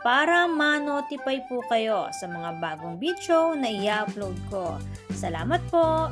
para ma-notify po kayo sa mga bagong video na i-upload ko. Salamat po!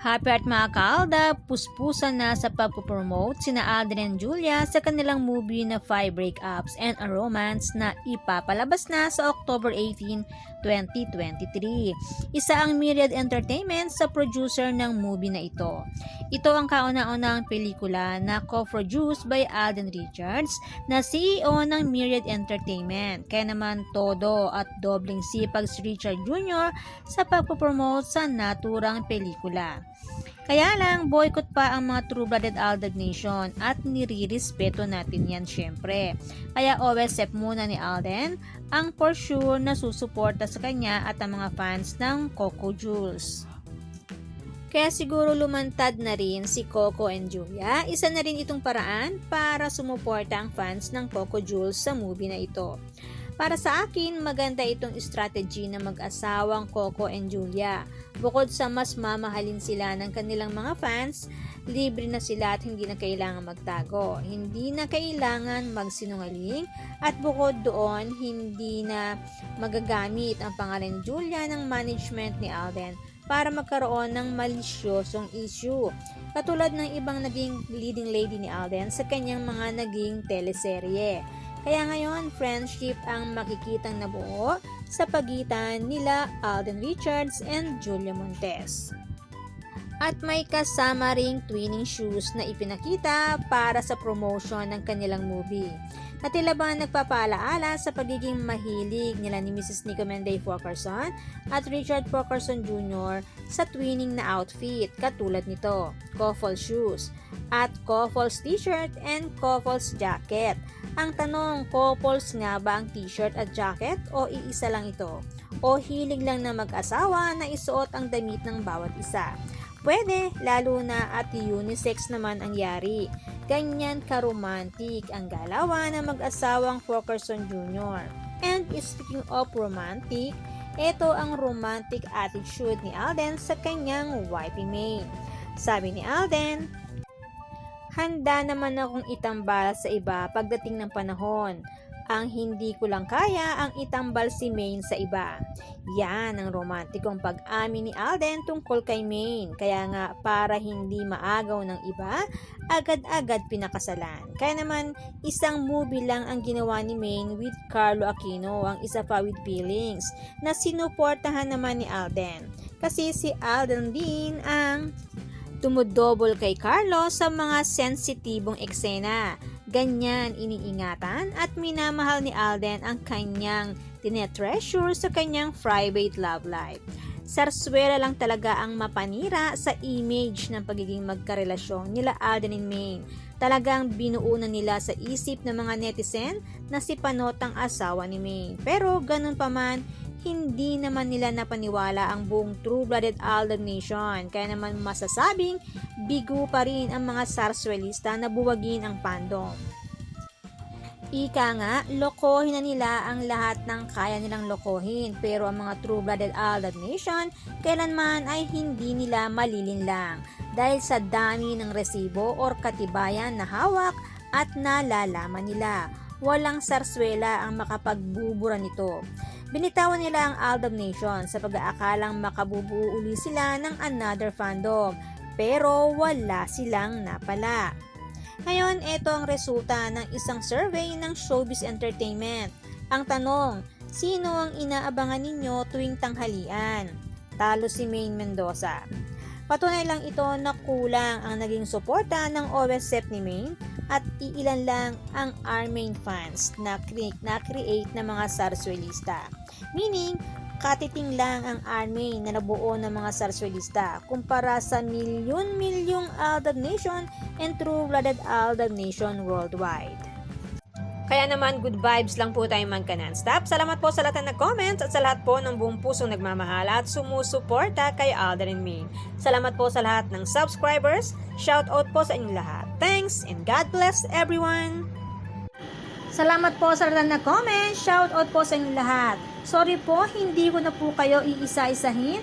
Happy at mga kaalda, puspusan na sa pagpupromote sina Alden and Julia sa kanilang movie na Five Breakups and a Romance na ipapalabas na sa October 18, 2023. Isa ang Myriad Entertainment sa producer ng movie na ito. Ito ang kauna-unang pelikula na co-produced by Alden Richards na CEO ng Myriad Entertainment. Kaya naman todo at dobling sipag si Richard Jr. sa pagpopromote sa naturang pelikula. Kaya lang, boycott pa ang mga true-blooded Aldab Nation at nirirespeto natin yan syempre. Kaya OSF muna ni Alden ang for sure na susuporta sa kanya at ang mga fans ng Coco Jules. Kaya siguro lumantad na rin si Coco and Julia. Isa na rin itong paraan para sumuporta ang fans ng Coco Jules sa movie na ito. Para sa akin, maganda itong strategy ng mag-asawang Coco and Julia. Bukod sa mas mamahalin sila ng kanilang mga fans, libre na sila at hindi na kailangan magtago. Hindi na kailangan magsinungaling at bukod doon, hindi na magagamit ang pangalan Julia ng management ni Alden para magkaroon ng malisyosong issue. Katulad ng ibang naging leading lady ni Alden sa kanyang mga naging teleserye. Kaya ngayon, friendship ang makikitang nabuo sa pagitan nila Alden Richards and Julia Montes. At may kasama ring twinning shoes na ipinakita para sa promotion ng kanilang movie. Na tila ba nagpapaalaala sa pagiging mahilig nila ni Mrs. Nico Menday Fokerson at Richard Fokerson Jr. sa twinning na outfit katulad nito, Koffel shoes at Koffels t-shirt and Koffels jacket. Ang tanong, couples nga ba ang t-shirt at jacket o iisa lang ito? O hilig lang na mag-asawa na isuot ang damit ng bawat isa? Pwede, lalo na at unisex naman ang yari. Ganyan karomantik ang galawan ng mag-asawang Fokerson Jr. And speaking of romantic, ito ang romantic attitude ni Alden sa kanyang wifey May. Sabi ni Alden, Handa naman akong itambal sa iba pagdating ng panahon. Ang hindi ko lang kaya ang itambal si Maine sa iba. Yan ang romantikong pag-amin ni Alden tungkol kay Maine. Kaya nga para hindi maagaw ng iba, agad-agad pinakasalan. Kaya naman isang movie lang ang ginawa ni Maine with Carlo Aquino, ang isa pa with Feelings, na sinuportahan naman ni Alden. Kasi si Alden din ang tumudobol kay Carlo sa mga sensitibong eksena. Ganyan iniingatan at minamahal ni Alden ang kanyang tinetreasure sa kanyang private love life. Sarswela lang talaga ang mapanira sa image ng pagiging magkarelasyon nila Alden and Maine. Talagang binuo na nila sa isip ng mga netizen na si Panot ang asawa ni Maine. Pero ganun pa man, hindi naman nila napaniwala ang buong true-blooded Alden Nation. Kaya naman masasabing bigo pa rin ang mga sarswelista na buwagin ang fandom. Ika nga, lokohin na nila ang lahat ng kaya nilang lokohin pero ang mga true-blooded Alden Nation kailanman ay hindi nila malilinlang dahil sa dami ng resibo or katibayan na hawak at nalalaman nila. Walang sarswela ang makapagbubura nito. Binitawan nila ang Aldab Nation sa pag-aakalang makabubuo uli sila ng another fandom pero wala silang napala. Ngayon, ito ang resulta ng isang survey ng Showbiz Entertainment. Ang tanong, sino ang inaabangan ninyo tuwing tanghalian? Talo si Maine Mendoza. Patunay lang ito na kulang ang naging suporta ng OSF ni Maine at iilan lang ang Armain fans na, cre- na create ng mga sarswelista. Meaning, katiting lang ang Armain na nabuo ng mga sarswelista kumpara sa milyon-milyong Aldab Nation and true-blooded Aldab Nation worldwide. Kaya naman, good vibes lang po tayo man non-stop. Salamat po sa lahat na nag-comments at sa lahat po ng buong pusong nagmamahal at sumusuporta kay Alden and Main. Salamat po sa lahat ng subscribers. Shout out po sa inyong lahat. Thanks and God bless everyone! Salamat po sa lahat na comment. Shout out po sa inyong lahat. Sorry po, hindi ko na po kayo iisa-isahin.